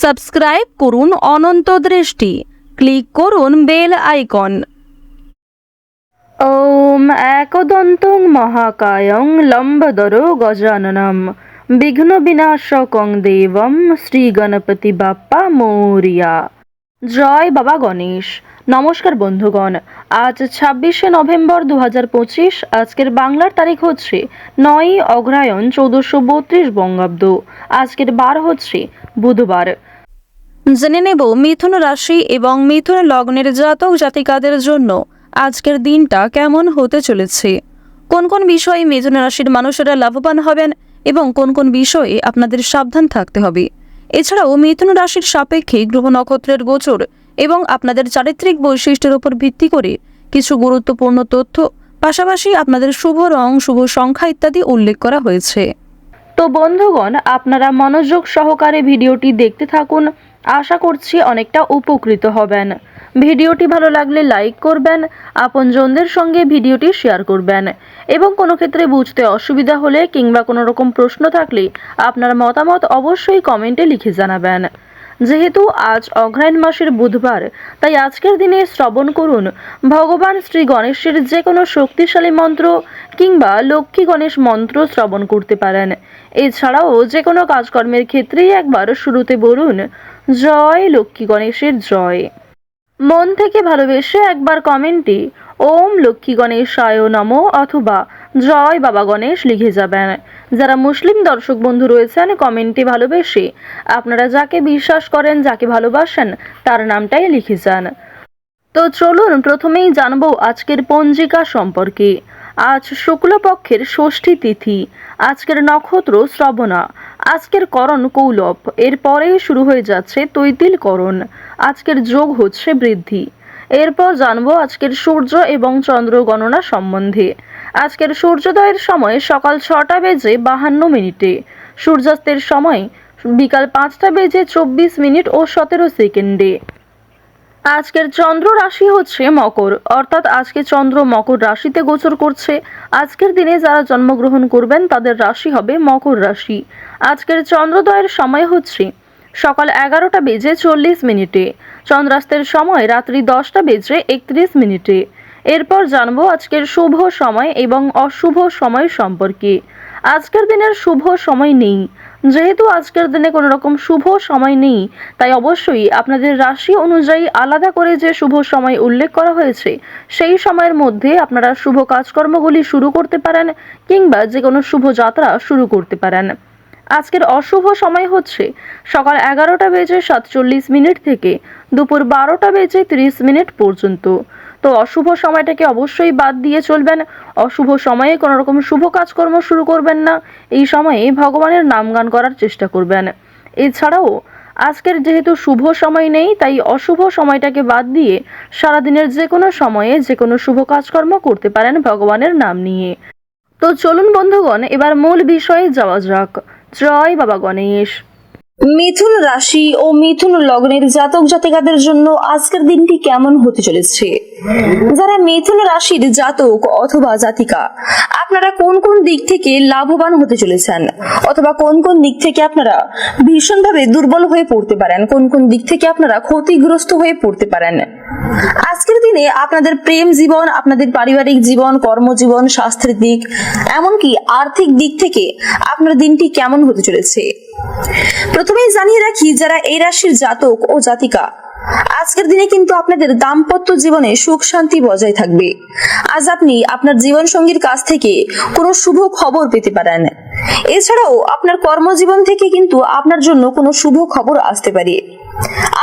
Subscribe করুন অনন্ত দৃষ্টি। Click করুন বেল আইকন। ওম একদন্ত মহাকায়ং লম্বদর গজাননম। বিঘ্ন বিনাশকং দেবম শ্রী গণপতি বাপ্পা মৌরিয়া। জয় বাবা গণেশ। নমস্কার বন্ধুগণ। আজ ছাব্বিশে নভেম্বর দু হাজার পঁচিশ, আজকের বাংলার তারিখ হচ্ছে নয়ই অগ্রায়ণ চৌদ্দশো বত্রিশ বঙ্গাব্দ। আজকের বার হচ্ছে বুধবার। জেনে নেব মিথুন রাশি এবং মিথুন লগ্নের জাতক জাতিকাদের জন্য আজকের দিনটা কেমন হতে চলেছে। কোন কোন বিষয়ে মিথুন রাশির মানুষেরা লাভবান হবেন এবং কোন কোন বিষয়ে আপনাদের সাবধান থাকতে হবে। এছাড়াও মিথুন রাশির সাপেক্ষে গ্রহ নক্ষত্রের গোচর এবং আপনাদের চারিত্রিক বৈশিষ্ট্যের উপর ভিত্তি করে কিছু গুরুত্বপূর্ণ তথ্য, পাশাপাশি আপনাদের শুভ রং, শুভ সংখ্যা ইত্যাদি উল্লেখ করা হয়েছে। তো বন্ধুগণ, আপনারা মনোযোগ সহকারে ভিডিওটি দেখতে থাকুন। আশা করছি অনেকটা উপকৃত হবেন। ভিডিওটি ভালো লাগলে লাইক করবেন, আপনজনদের সঙ্গে ভিডিওটি শেয়ার করবেন। এবং কোনো ক্ষেত্রে বুঝতে অসুবিধা হলে কিংবা কোনো রকম প্রশ্ন থাকলে আপনার মতামত অবশ্যই কমেন্টে লিখে জানাবেন। যেহেতু আজ অঘ্রায়ণ মাসের বুধবার, তাই আজকের দিনে শ্রবণ করুন। ভগবান শ্রী গণেশের যে কোনো শক্তিশালী মন্ত্র কিংবা লক্ষ্মী গণেশ মন্ত্র শ্রবণ করতে পারেন। এছাড়াও যে কোনো কাজকর্মের ক্ষেত্রেই একবার শুরুতে বলুন, জয় লক্ষ্মী গণেশের জয়। মন থেকে ভালোবেসে একবার কমেন্টে, ওম লক্ষ্মী গণেশায় নম অথবা জয় বাবা গণেশ লিখে যাবেন। যারা মুসলিম দর্শক বন্ধু রয়েছেন, কমেন্টে ভালোবেসে আপনারা যাকে বিশ্বাস করেন, যাকে ভালোবাসেন, তার নামটাই লিখে যান। তো চলুন প্রথমেই জানব আজকের পঞ্জিকা সম্পর্কে। আজ শুক্লপক্ষের ষষ্ঠী তিথি, আজকের নক্ষত্র শ্রবণা। আজকের করণ কৌলভ। এরপরেই শুরু হয়ে যাচ্ছে তৈতিল করণ। আজকের যোগ হচ্ছে বৃদ্ধি। এরপর জানব আজকের সূর্য এবং চন্দ্র গণনা সম্বন্ধে। আজকের সূর্যোদয়ের সময় সকাল ছটা বেজে বাহান্ন মিনিটে। সূর্যাস্তের সময় বিকাল পাঁচটা বেজে চব্বিশ মিনিট ও সতেরো সেকেন্ডে। আজকের চন্দ্র রাশি হচ্ছে মকর, অর্থাৎ আজকে চন্দ্র মকর রাশিতে গোচর করছে। আজকের দিনে যারা জন্মগ্রহণ করবেন, তাদের রাশি হবে মকর রাশি। আজকের চন্দ্রোদয়ের সময় হচ্ছে সকাল এগারোটা বেজে চল্লিশ মিনিটে, চন্দ্রাস্তের সময় রাত্রি দশটা বেজে একত্রিশ মিনিটে। এরপর জানব আজকের শুভ সময় এবং অশুভ সময় সম্পর্কে। আজকের দিনের শুভ সময় নেই। যেহেতু আজকের দিনে কোনো রকম শুভ সময় নেই, তাই অবশ্যই আপনাদের রাশি অনুযায়ী আলাদা করে যে শুভ সময় উল্লেখ করা হয়েছে, সেই সময়ের মধ্যে আপনারা শুভ কাজকর্মগুলি শুরু করতে পারেন কিংবা যে কোনো শুভ যাত্রা শুরু করতে পারেন। আজকের অশুভ সময় হচ্ছে সকাল এগারোটা বেজে সাতচল্লিশ মিনিট থেকে দুপুর বারোটা বেজে তিরিশ মিনিট পর্যন্ত। তো অশুভ সময়টাকে অবশ্যই বাদ দিয়ে চলবেন। অশুভ সময়ে কোনো রকম শুভ কাজকর্ম শুরু করবেন না। এই সময়ে ভগবানের নাম গান করার চেষ্টা করবেন। এছাড়াও, আজকের যেহেতু শুভ সময় নেই, তাই অশুভ সময়টাকে বাদ দিয়ে সারাদিনের যে কোনো সময়ে যে কোনো শুভ কাজকর্ম করতে পারেন ভগবানের নাম নিয়ে। তো চলুন বন্ধুগণ, এবার মূল বিষয়ে যাওয়া যাক। জয় বাবা গণেশ। মিথুন রাশি ও মিথুন লগ্নের জাতক জাতিকাদের জন্য আজকের দিনটি কেমন হতে চলেছে? যারা মিথুন রাশির জাতক অথবা জাতিকা আপনারা কোন কোন দিক থেকে লাভবান হতে চলেছেন? অথবা কোন কোন দিক থেকে আপনারা ভীষণভাবে দুর্বল হয়ে পড়তে পারেন? কোন কোন দিক থেকে আপনারা ক্ষতিগ্রস্ত হয়ে পড়তে পারেন? আজকের দিনে আপনাদের প্রেম জীবন, আপনাদের পারিবারিক জীবন, কর্মজীবন, স্বাস্থ্যের দিক, এমনকি আর্থিক দিক থেকে আপনার দিনটি কেমন হতে চলেছে? প্রথমেই জানিয়ে রাখি, যারা এই রাশির জাতক ও জাতিকা আজকের দিনে কিন্তু আপনাদের দাম্পত্য জীবনে সুখ শান্তি বজায় থাকবে। আজ আপনি আপনার জীবন সঙ্গীর কাছ থেকে কোনো শুভ খবর পেতে পারেন। এছাড়াও আপনার কর্মজীবন থেকে কিন্তু আপনার জন্য কোনো শুভ খবর আসতে পারে।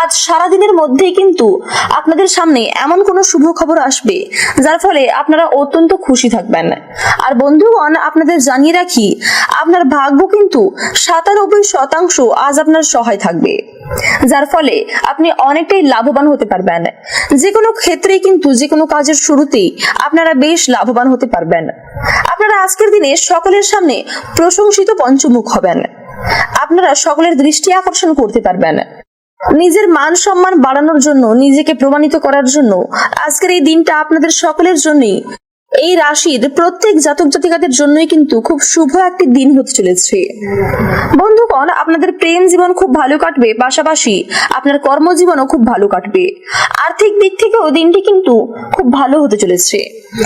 আজ সারাদিনের মধ্যেই কিন্তু আপনাদের সামনে এমন কোনো শুভ খবর আসবে, যার ফলে আপনারা অত্যন্ত খুশি থাকবেন। আর বন্ধুগণ, আপনাদের জানিয়ে রাখি, আপনার ভাগ্য কিন্তু সাতানব্বই শতাংশ আজ আপনার সহায় থাকবে। যার ফলে আপনি অনেকটাই লাভবান হতে পারবেন। যে কোনো ক্ষেত্রেই কিন্তু যে কোনো কাজের শুরুতেই আপনারা বেশ লাভবান হতে পারবেন। আপনারা আজকের দিনে সকলের সামনে প্রশংসিত পঞ্চমুখ হবেন। আপনারা সকলের দৃষ্টি আকর্ষণ করতে পারবেন। নিজের মান সম্মান বাড়ানোর জন্য, নিজেকে প্রমাণিত করার জন্য আজকের এই দিনটা আপনাদের সকলের জন্যই এই রাশির প্রত্যেক জাতক জাতিকাদের জন্যই কিন্তু খুব শুভ একটি দিন হতে চলেছে। বন্ধুগণ, আপনাদের প্রেম জীবন খুব ভালো কাটবে, পাশাপাশি আপনার কর্মজীবনও খুব ভালো কাটবে। আর্থিক দিক থেকেও দিনটি কিন্তু খুব ভালো হতে চলেছে।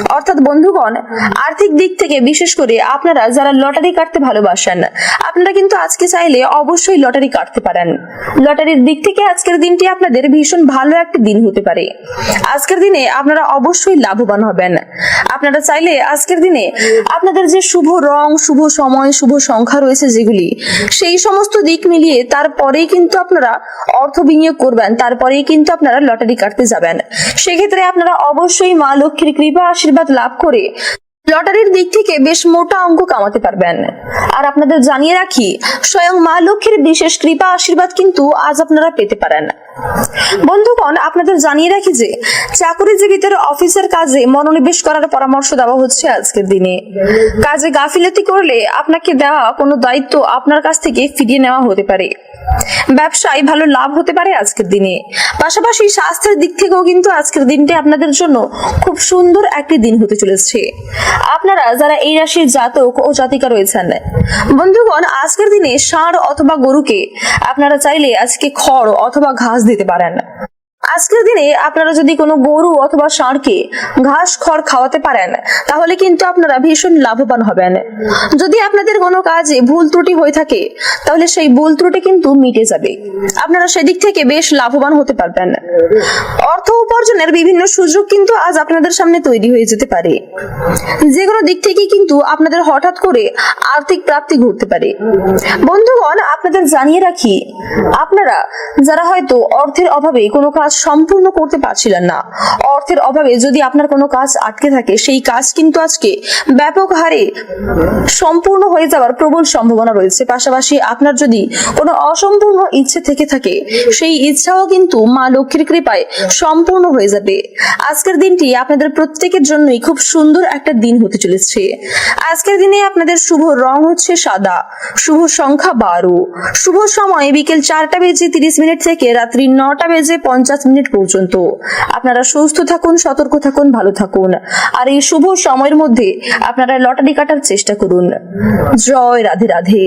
অর্থাৎ বন্ধুগণ, আর্থিক দিক থেকে বিশেষ করে আপনারা যারা লটারি কাটতে ভালোবাসেন, আপনারা কিন্তু আজকে চাইলে অবশ্যই লটারি কাটতে পারেন। লটারির দিক থেকে আজকের দিনটি আপনাদের ভীষণ ভালো একটা দিন হতে পারে। আজকের দিনে আপনারা অবশ্যই লাভবান হবেন। আপনারা চাইলে আজকের দিনে আপনাদের যে শুভ রং, শুভ সময়, শুভ সংখ্যা রয়েছে যেগুলি, সেই সমস্ত দিক মিলিয়ে তারপরেই কিন্তু আপনারা অর্থ বিনিয়োগ করবেন, তারপরেই কিন্তু আপনারা লটারি কাটতে যাবেন। সেক্ষেত্রে আপনারা অবশ্যই মা লক্ষ্মীর কৃপা আশীর্বাদ লাভ করে লটারির দিক থেকে বেশ মোটা অঙ্ক কামাতে পারবেন। আর আপনাদের জানিয়ে রাখি, স্বয়ং মা লক্ষ্মীর বিশেষ কৃপা আশীর্বাদ কিন্তু আজ আপনারা পেতে পারেন। বন্ধুগণ, আপনাদের জানিয়ে রাখি যে চাকরিজীবীদের অফিসের কাজে মনোনিবেশ করার পরামর্শ দেওয়া হচ্ছে আজকের দিনে। কাজে গাফিলতি করলে আপনাকে দেওয়া কোনো দায়িত্ব আপনার কাছ থেকে ফিরিয়ে নেওয়া হতে পারে। ব্যবসায় ভালো লাভ হতে পারে আজকের দিনে। পাশাপাশি স্বাস্থ্যের দিক থেকেও কিন্তু আজকের দিনটি আপনাদের জন্য খুব সুন্দর একটি দিন হতে চলেছে। আপনারা যারা এই রাশির জাতক ও জাতিকা রয়েছেন, বন্ধুগণ, আজকের দিনে ষাঁড় অথবা গরুকে আপনারা চাইলে আজকে খড় অথবা ঘাস দিতে পারেন আজকের দিনে আপনারা যদি কোনো গরু অথবা ষাঁড়কে ঘাস, খড় খাওয়াতে পারেন, তাহলে কিন্তু আপনারা ভীষণ লাভবান হবেন। যদি আপনাদের কোনো কাজে ভুল ত্রুটি হয়ে থাকে, তাহলে সেই ভুল ত্রুটি কিন্তু মিটে যাবে। আপনারা সেদিক থেকে বেশ লাভবান হতে পারবেন। অর্থ উপার্জনের বিভিন্ন সুযোগ কিন্তু আজ আপনাদের সামনে তৈরি হয়ে যেতে পারে। যে কোনো দিক থেকে কিন্তু আপনাদের হঠাৎ করে আর্থিক প্রাপ্তি ঘটতে পারে। বন্ধুগণ, আপনাদের জানিয়ে রাখি, আপনারা যারা হয়তো অর্থের অভাবে কোনো কাজ সম্পূর্ণ করতে পারছিলেন না। অর্থের অভাবে যদি আপনার কোনো কাজ আটকে থাকে, সেই কাজ কিন্তু আজকে ব্যাপক হারে সম্পূর্ণ হয়ে যাওয়ার প্রবল সম্ভাবনা রয়েছে। পাশাপাশি আপনার যদি কোনো অসম্পূর্ণ ইচ্ছে থেকে থাকে, সেই ইচ্ছাও কিন্তু মা লক্ষ্মীর কৃপায় সম্পূর্ণ হয়ে যাবে। আজকের দিনটি আপনাদের প্রত্যেকের জন্যই খুব সুন্দর একটা দিন হতে চলেছে। আজকের দিনে আপনাদের শুভ রং হচ্ছে সাদা, শুভ সংখ্যা বারো। শুভ সময় বিকেল চারটা বেজে তিরিশ মিনিট থেকে রাত্রি নটা বেজে পঞ্চাশ মিনিট পর্যন্ত। আপনারা সুস্থ থাকুন, সতর্ক থাকুন, ভালো থাকুন। আর এই শুভ সময়ের মধ্যে আপনারা লটারি কাটার চেষ্টা করুন। জয় রাধে রাধে।